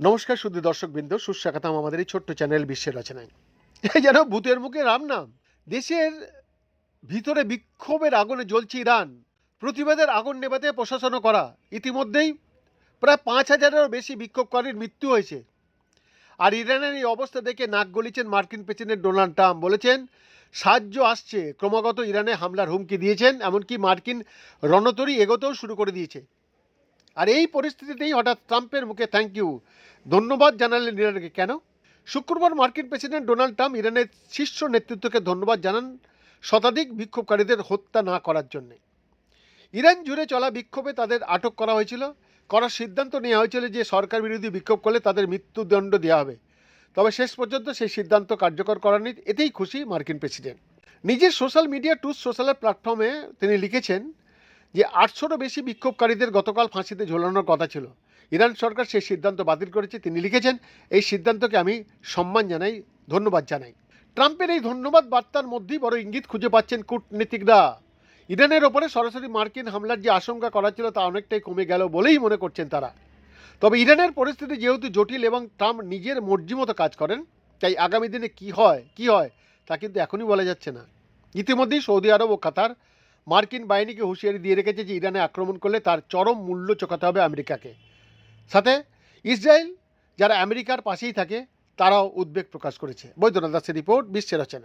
নমস্কার শুধু দর্শক বিন্দু সুস্বাগতম আমাদের এই ছোট্ট চ্যানেল বিশ্বের রচনায়। যেন ভূতের মুখে রাম নাম। দেশের ভিতরে বিক্ষোভের আগুনে জ্বলছে ইরান। প্রতিবাদের আগুন নেভাতে প্রশাসনও করা। ইতিমধ্যেই প্রায় পাঁচ হাজারেরও বেশি বিক্ষোভকারীর মৃত্যু হয়েছে। আর ইরানের এই অবস্থা দেখে নাক গলিছেন মার্কিন প্রেসিডেন্ট ডোনাল্ড ট্রাম্প। বলেছেন সাহায্য আসছে। ক্রমাগত ইরানে হামলার হুমকি দিয়েছেন, এমনকি মার্কিন রণতরী এগোতেও শুরু করে দিয়েছে। আর এই পরিস্থিতিতেই হঠাৎ ট্রাম্পের মুখে থ্যাংক ইউ। ধন্যবাদ জানালেন ইরানকে। কেন? শুক্রবার মার্কিন প্রেসিডেন্ট ডোনাল্ড ট্রাম্প ইরানের শীর্ষ নেতৃত্বকে ধন্যবাদ জানান শতাধিক বিক্ষোভকারীদের হত্যা না করার জন্যে। ইরান জুড়ে চলা বিক্ষোভে তাদের আটক করা হয়েছিল। করার সিদ্ধান্ত নেওয়া হয়েছিল যে সরকার বিরোধী বিক্ষোভ করলে তাদের মৃত্যুদণ্ড দেওয়া হবে। তবে শেষ পর্যন্ত সেই সিদ্ধান্ত কার্যকর করার নিয়ে এতেই খুশি মার্কিন প্রেসিডেন্ট। নিজের সোশ্যাল মিডিয়া টুস সোশ্যালের প্ল্যাটফর্মে তিনি লিখেছেন যে, আটশোরও বেশি বিক্ষোভকারীদের গতকাল ফাঁসিতে ঝোলানোর কথা ছিল। ইরান সরকার সেই সিদ্ধান্ত বাতিল করেছে, তিনি লিখেছেন, এই সিদ্ধান্তকে আমি সম্মান জানাই, ধন্যবাদ জানাই। ট্রাম্পের এই ধন্যবাদ বার্তার মধ্যেই বড় ইঙ্গিত খুঁজে পাচ্ছেন কূটনীতিকরা। ইরানের ওপরে সরাসরি মার্কিন হামলার যে আশঙ্কা করা ছিল তা অনেকটাই কমে গেল বলেই মনে করছেন তারা। তবে ইরানের পরিস্থিতি যেহেতু জটিল এবং ট্রাম্প নিজের মর্জি মতো কাজ করেন, তাই আগামী দিনে কি হয় কি হয়, তা কিন্তু এখনই বলা যাচ্ছে না। ইতিমধ্যেই সৌদি আরব ও কাতার মার্কিন বাহিনীকে হুঁশিয়ারি দিয়ে রেখেছে যে ইরানে আক্রমণ করলে তার চরম মূল্য চোকাতে হবে আমেরিকাকে। সাথে ইসরায়েল, যারা আমেরিকার পাশেই থাকে, তারাও উদ্বেগ প্রকাশ করেছে। বৈদ্যনাথ দাসের রিপোর্ট, বিশ্বের রচনা।